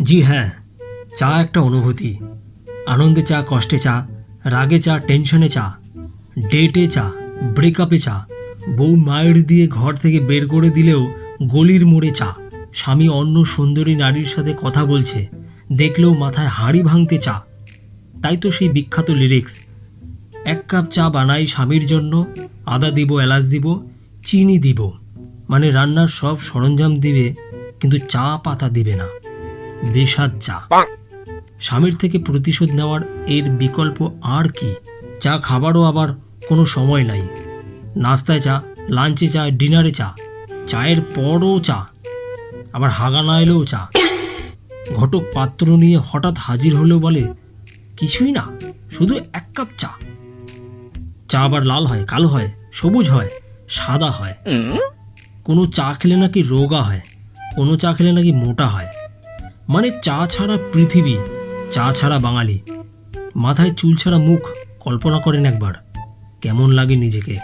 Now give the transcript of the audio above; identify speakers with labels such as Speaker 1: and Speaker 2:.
Speaker 1: জি হ্যাঁ চা একটা অনুভূতি। আনন্দে চা, কষ্টে চা, রাগে চা, টেনশনে চা, ডেটে চা, ব্রেকআপে চা, বউ মায়ের দিয়ে ঘর থেকে বের করে দিলেও গলির মোড়ে চা। স্বামী অন্য সুন্দরী নারীর সাথে কথা বলছে, দেখলেও মাথায় হাঁড়ি ভাঙতে চা। তাই তো সেই বিখ্যাত লিরিক্স এক কাপ চা বানাই স্বামীর জন্য, আদা দিব, এলাচ দিব, চিনি দিব। মানে রান্নার সব সরঞ্জাম দিবে, কিন্তু চা পাতা দিবে না। বেসাদ চা স্বামীর থেকে প্রতিশোধ নেওয়ার এর বিকল্প আর কি? চা খাবারও আবার কোনো সময় নাই। নাস্তায় চা লাঞ্চে চা ডিনারে চা চায়ের পরও চা আবার হাগা না এলেও চা। ঘটক পাত্র নিয়ে হঠাৎ হাজির হলেও বলে কিছুই না শুধু এক কাপ চা। চা আবার লাল হয় কালো হয় সবুজ হয় সাদা হয়। কোনো চা খেলে নাকি রোগা হয় কোনো চা খেলে নাকি মোটা হয়। মানে চা ছাড়া পৃথিবী, চা ছাড়া বাঙালি। মাথায় চুল ছাড়া মুখ, কল্পনা করেন একবার, কেমন লাগে নিজেকে?